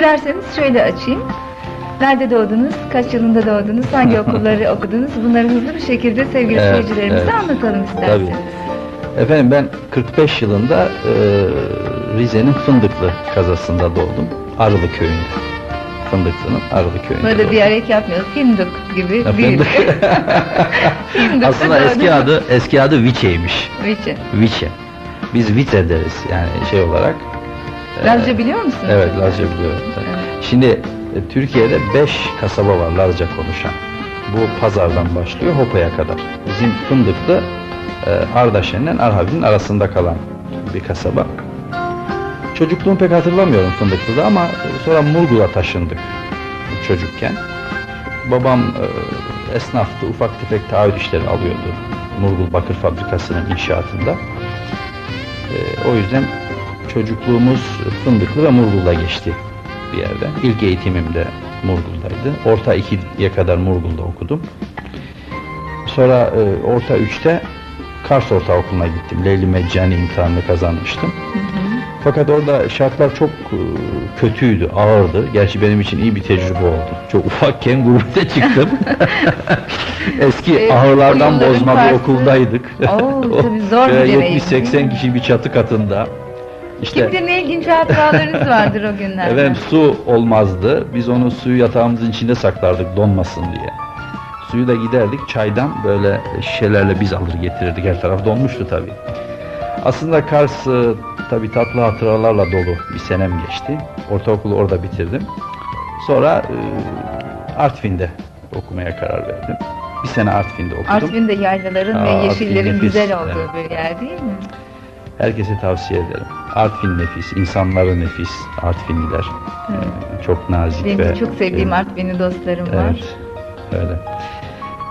dilerseniz şöyle açayım. Nerede doğdunuz? Kaç yılında doğdunuz? Hangi okulları okudunuz? Bunları hızlı bir şekilde sevgili Evet, seyircilerimize evet. anlatalım isterseniz. Efendim ben 45 yılında e, Rize'nin Fındıklı kazasında doğdum. Arılı köyünde. Fındıklı'nın Arılı köyünde Burada doğdum. diyerek yapmıyoruz. Fındık gibi Ya, değil. Fındık. Fındık'ta Aslında eski doğdum. adı eski adı Viçe'ymiş. Viçi. Viçe. Biz Viçe deriz yani şey olarak. E, Lazca biliyor musunuz? Evet Lazca biliyorum. Evet. Şimdi e, Türkiye'de 5 kasaba var Lazca konuşan. Bu pazardan başlıyor Hopa'ya kadar. Bizim Fındıklı e, Ardaşen'le Arhavin'in arasında kalan bir kasaba. Çocukluğumu pek hatırlamıyorum Fındıklı'da ama sonra Murgul'a taşındık çocukken. Babam e, esnaftı, ufak tefek taahhüt işleri alıyordu. Murgul Bakır Fabrikası'nın inşaatında. E, o yüzden çocukluğumuz Fındıklı ve Murgul'da geçti bir yerde. İlk eğitimim de Murgul'daydı. Orta 2'ye kadar Murgul'da okudum. Sonra e, orta 3'te Kars Ortaokulu'na gittim. Leyli Meccani imtihanını kazanmıştım. Hı hı. Fakat orada şartlar çok e, kötüydü, ağırdı. Gerçi benim için iyi bir tecrübe oldu. Çok ufakken gurbete çıktım. Eski E, o yılların bozma bir okuldaydık. Oo, tabii zor bir şöyle deneyim, değil 70-80 mi? kişi bir çatı katında. İşte Kim bilir ne ilginç hatıralarınız vardır o günlerde. efendim su olmazdı. Biz onu suyu yatağımızın içinde saklardık donmasın diye. Suyu da giderdik çaydan böyle şişelerle biz alır getirirdik. Her taraf donmuştu tabii. Aslında Kars e, tabii tatlı hatıralarla dolu bir senem geçti. Ortaokulu orada bitirdim. Sonra e, Artvin'de okumaya karar verdim. Bir sene Artvin'de okudum. Artvin'de yaylaların Aa, ve Artvin yeşillerin nefis, güzel olduğu evet. bir yer değil mi? Herkese tavsiye ederim. Artvin nefis, insanları nefis, Artvinliler. Evet. E, çok nazik Benim ve çok sevdiğim e, Artvinli dostlarım var. Evet, öyle.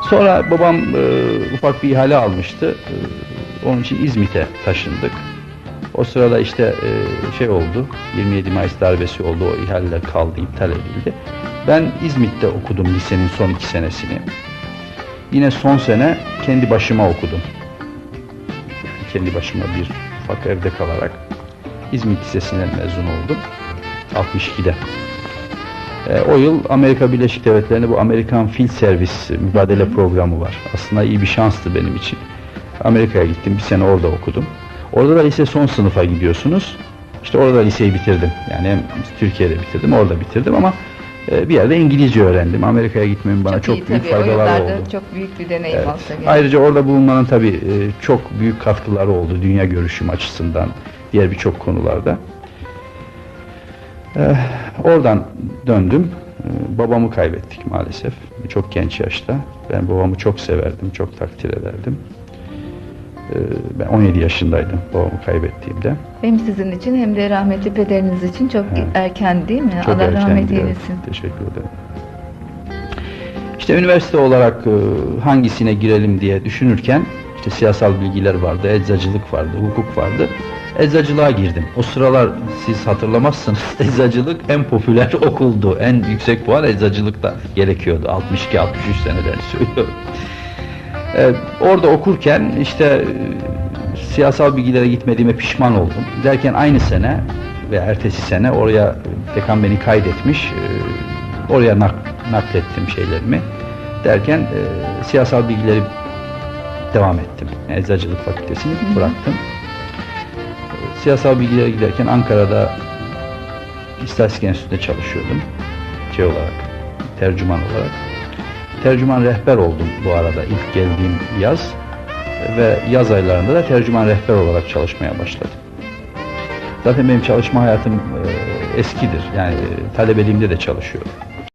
Sonra babam e, ufak bir ihale almıştı. E, onun için İzmit'e taşındık. O sırada işte e, şey oldu, 27 Mayıs darbesi oldu, o ihaleler kaldı, iptal edildi. Ben İzmit'te okudum lisenin son iki senesini. Yine son sene kendi başıma okudum. Kendi başıma bir ufak evde kalarak İzmit Lisesi'nden mezun oldum. 62'de. E, o yıl Amerika Birleşik Devletleri'nde bu Amerikan Field Service mübadele programı var. Aslında iyi bir şanstı benim için. Amerika'ya gittim, bir sene orada okudum. Orada da lise son sınıfa gidiyorsunuz. İşte orada liseyi bitirdim. Yani hem Türkiye'de bitirdim, orada bitirdim ama bir yerde İngilizce öğrendim. Amerika'ya gitmemin bana çok, iyi büyük tabii, yıllarda oldu. çok büyük bir deneyim Evet. gerek. Ayrıca orada bulunmanın tabii e, çok büyük katkıları oldu dünya görüşüm açısından, diğer birçok konularda. Eh, oradan döndüm. Eh, babamı kaybettik maalesef. Çok genç yaşta. Ben babamı çok severdim, çok takdir ederdim. Eh, ben 17 yaşındaydım babamı kaybettiğimde. Hem sizin için hem de rahmetli pederiniz için çok Evet. erken değil mi? Çok Allah rahmet eylesin. Teşekkür ederim. İşte üniversite olarak e, hangisine girelim diye düşünürken işte siyasal bilgiler vardı, eczacılık vardı, hukuk vardı. Eczacılığa girdim. O sıralar siz hatırlamazsınız eczacılık en popüler okuldu. En yüksek puan eczacılıkta gerekiyordu. 62-63 seneden söylüyorum. Ee, orada okurken işte e, siyasal bilgilere gitmediğime pişman oldum. Derken aynı sene ve ertesi sene oraya dekan beni kaydetmiş. e, oraya nak, naklettim şeylerimi. Derken e, siyasal bilgileri devam ettim. Eczacılık fakültesini bıraktım. E, Siyasal bilgilere giderken Ankara'da İstatistik Enstitüsü'nde çalışıyordum. Şey olarak, tercüman olarak. Tercüman rehber oldum bu arada ilk geldiğim yaz ve yaz aylarında da tercüman rehber olarak çalışmaya başladım. Zaten benim çalışma hayatım e, eskidir. Yani e, talebeliğimde de çalışıyorum.